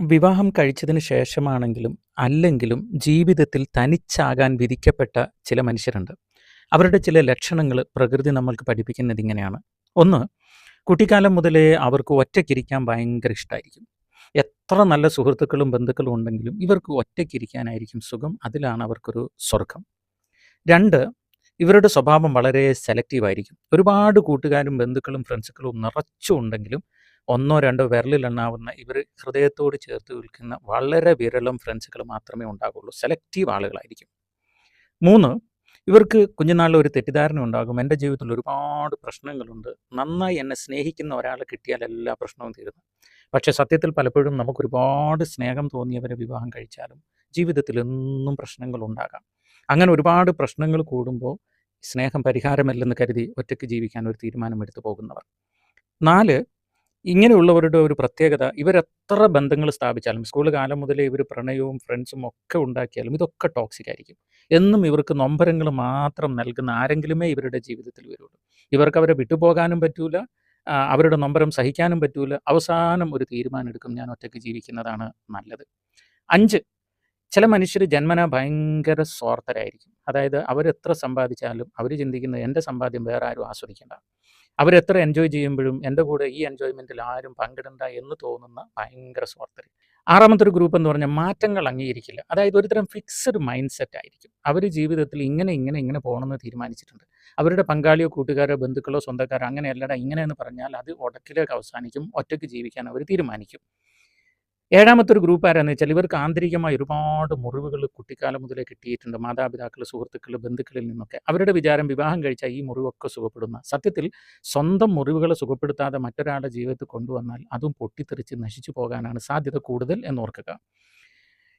വിവാഹം കഴിച്ചതിന് ശേഷമാണെങ്കിലും, അല്ലെങ്കിലും ജീവിതത്തിൽ തനിച്ചാകാൻ വിധിക്കപ്പെട്ട ചില മനുഷ്യരുണ്ട്. അവരുടെ ചില ലക്ഷണങ്ങൾ പ്രകൃതി നമ്മൾക്ക് പഠിപ്പിക്കുന്നത് ഇങ്ങനെയാണ്. ഒന്ന്, കുട്ടിക്കാലം മുതലേ അവർക്ക് ഒറ്റയ്ക്കിരിക്കാൻ ഭയങ്കര ഇഷ്ടമായിരിക്കും എത്ര നല്ല സുഹൃത്തുക്കളും, ബന്ധുക്കളും ഉണ്ടെങ്കിലും ഇവർക്ക് ഒറ്റയ്ക്കിരിക്കാനായിരിക്കും സുഖം. അതിലാണ് അവർക്കൊരു സ്വർഗം രണ്ട് ഇവരുടെ സ്വഭാവം വളരെ സെലക്റ്റീവ് ആയിരിക്കും. ഒരുപാട് കൂട്ടുകാരും, ബന്ധുക്കളും, ഫ്രണ്ട്സുകളും നിറച്ചും ഉണ്ടെങ്കിലും, ഒന്നോ രണ്ടോ വിരലിലെണ്ണാവുന്ന ഇവർ ഹൃദയത്തോട് ചേർത്ത് വിൽക്കുന്ന വളരെ വിരളം ഫ്രണ്ട്സുകൾ മാത്രമേ ഉണ്ടാകുള്ളൂ. സെലക്റ്റീവ് ആളുകളായിരിക്കും. മൂന്ന് ഇവർക്ക് കുഞ്ഞുനാളിൽ ഒരു തെറ്റിദ്ധാരണ ഉണ്ടാകും. എന്റെ ജീവിതത്തിൽ ഒരുപാട് പ്രശ്നങ്ങളുണ്ട്. നന്നായി എന്നെ സ്നേഹിക്കുന്ന ഒരാളെ കിട്ടിയാൽ എല്ലാ പ്രശ്നവും തീരുന്നു. പക്ഷേ സത്യത്തിൽ പലപ്പോഴും നമുക്ക് ഒരുപാട് സ്നേഹം തോന്നിയവരെ വിവാഹം കഴിച്ചാലും ജീവിതത്തിൽ എന്നും പ്രശ്നങ്ങൾ ഉണ്ടാകാം അങ്ങനെ ഒരുപാട് പ്രശ്നങ്ങൾ കൂടുമ്പോൾ സ്നേഹം പരിഹാരമല്ലെന്ന് കരുതി ഒറ്റയ്ക്ക് ജീവിക്കാൻ ഒരു തീരുമാനമെടുത്തു പോകുന്നവർ. 4, ഇങ്ങനെയുള്ളവരുടെ ഒരു പ്രത്യേകത ഇവരെത്ര ബന്ധങ്ങൾ സ്ഥാപിച്ചാലും സ്കൂൾ കാലം മുതലേ ഇവർ പ്രണയവും, ഫ്രണ്ട്സും ഒക്കെ ഉണ്ടാക്കിയാലും ഇതൊക്കെ ടോക്സിക് ആയിരിക്കും. എന്നും ഇവർക്ക് നൊമ്പരങ്ങൾ മാത്രം നൽകുന്ന ആരെങ്കിലുമേ ഇവരുടെ ജീവിതത്തിൽ വരുള്ളൂ. ഇവർക്ക് അവരെ വിട്ടുപോകാനും പറ്റൂല. അവരുടെ നൊമ്പരം സഹിക്കാനും പറ്റൂല. അവസാനം ഒരു തീരുമാനം എടുക്കും ഞാൻ ഒറ്റയ്ക്ക് ജീവിക്കുന്നതാണ് നല്ലത്. അഞ്ച് ചില മനുഷ്യർ ജന്മനാ ഭയങ്കര സ്വാർത്ഥരായിരിക്കും. അതായത് അവരെത്ര സമ്പാദിച്ചാലും അവർ ചിന്തിക്കുന്നത് എന്റെ സമ്പാദ്യം വേറെ ആരും ആസ്വദിക്കണ്ട. അവരെത്ര എൻജോയ് ചെയ്യുമ്പോഴും എന്റെ കൂടെ ഈ എൻജോയ്മെന്റിൽ ആരും പങ്കിടണ്ട എന്ന് തോന്നുന്ന ഭയങ്കര സ്വാർത്ഥര്. ആറാമത്തെ ഒരു ഗ്രൂപ്പ് എന്ന് പറഞ്ഞാൽ മാറ്റങ്ങൾ അംഗീകരിക്കില്ല. അതായത് ഒരുതരം ഫിക്സഡ് മൈൻഡ് സെറ്റ് ആയിരിക്കും. അവർ ജീവിതത്തിൽ ഇങ്ങനെ, ഇങ്ങനെ, ഇങ്ങനെ പോകണമെന്ന് തീരുമാനിച്ചിട്ടുണ്ട്. അവരുടെ പങ്കാളിയോ, കൂട്ടുകാരോ, ബന്ധുക്കളോ, സ്വന്തക്കാരോ അങ്ങനെയല്ലടാ ഇങ്ങനെയെന്ന് പറഞ്ഞാൽ അത് ഉടക്കിലേക്ക് അവസാനിക്കും. ഒറ്റയ്ക്ക് ജീവിക്കാൻ അവർ തീരുമാനിക്കും. ഏഴാമത്തെ ഒരു ഗ്രൂപ്പ് ആരാന്ന് വെച്ചാൽ ഇവർക്ക് ആന്തരികമായി ഒരുപാട് മുറിവുകൾ കുട്ടിക്കാലം മുതലേ കിട്ടിയിട്ടുണ്ട്. മാതാപിതാക്കൾ, സുഹൃത്തുക്കൾ, ബന്ധുക്കളിൽ നിന്നൊക്കെ. അവരുടെ വിചാരം വിവാഹം കഴിച്ചാൽ ഈ മുറിവൊക്കെ സുഖപ്പെടുന്ന. സത്യത്തിൽ സ്വന്തം മുറിവുകളെ സുഖപ്പെടുത്താതെ മറ്റൊരാളുടെ ജീവിതത്തിൽ കൊണ്ടുവന്നാൽ അതും പൊട്ടിത്തെറിച്ച് നശിച്ചു പോകാനാണ് സാധ്യത കൂടുതൽ എന്നോർക്കുക.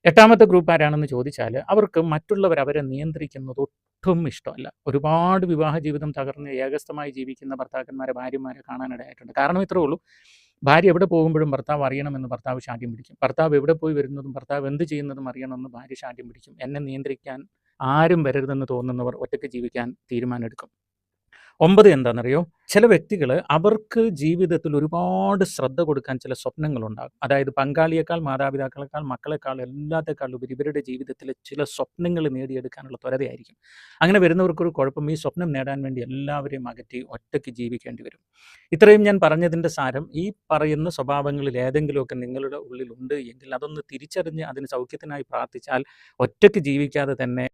എട്ടാമത്തെ ഗ്രൂപ്പ് ആരാണെന്ന് ചോദിച്ചാൽ അവർക്ക് മറ്റുള്ളവർ അവരെ നിയന്ത്രിക്കുന്നത് ഒട്ടും ഇഷ്ടമല്ല. ഒരുപാട് വിവാഹ ജീവിതം തകർന്ന് ഏകസ്ഥമായി ജീവിക്കുന്ന ഭർത്താക്കന്മാരെ, ഭാര്യമാരെ കാണാനിടയായിട്ടുണ്ട്. കാരണം ഇത്രേ ഉള്ളൂ. ഭാര്യ എവിടെ പോകുമ്പോഴും ഭർത്താവ് അറിയണമെന്ന് ഭർത്താവ് ശാഠ്യം പിടിക്കും. ഭർത്താവ് എവിടെ പോയി വരുന്നതും ഭർത്താവ് എന്ത് ചെയ്യുന്നതും അറിയണമെന്ന് ഭാര്യ ശാഠ്യം പിടിക്കും. എന്നെ നിയന്ത്രിക്കാൻ ആരും വരരുതെന്ന് തോന്നുന്നവർ ഒറ്റയ്ക്ക് ജീവിക്കാൻ തീരുമാനമെടുക്കും. 9 എന്താണെന്നറിയോ? ചില വ്യക്തികൾ അവർക്ക് ജീവിതത്തിൽ ഒരുപാട് ശ്രദ്ധ കൊടുക്കാൻ ചില സ്വപ്നങ്ങളുണ്ടാകും. അതായത് പങ്കാളിയേക്കാൾ, മാതാപിതാക്കളെക്കാൾ, മക്കളെക്കാൾ എല്ലാത്തേക്കാൾ ഉപരി ഇവരുടെ ജീവിതത്തിലെ ചില സ്വപ്നങ്ങൾ നേടിയെടുക്കാനുള്ള ത്വരതയായിരിക്കും. അങ്ങനെ വരുന്നവർക്കൊരു കുഴപ്പം ഈ സ്വപ്നം നേടാൻ വേണ്ടി എല്ലാവരെയും അകറ്റി ഒറ്റയ്ക്ക് ജീവിക്കേണ്ടി വരും. ഇത്രയും ഞാൻ പറഞ്ഞതിന്റെ സാരം ഈ പറയുന്ന സ്വഭാവങ്ങളിൽ ഏതെങ്കിലുമൊക്കെ നിങ്ങളുടെ ഉള്ളിലുണ്ട് എങ്കിൽ അതൊന്ന് തിരിച്ചറിഞ്ഞ് അതിന് സൗഖ്യത്തിനായി പ്രാർത്ഥിച്ചാൽ ഒറ്റയ്ക്ക് ജീവിക്കാതെ തന്നെ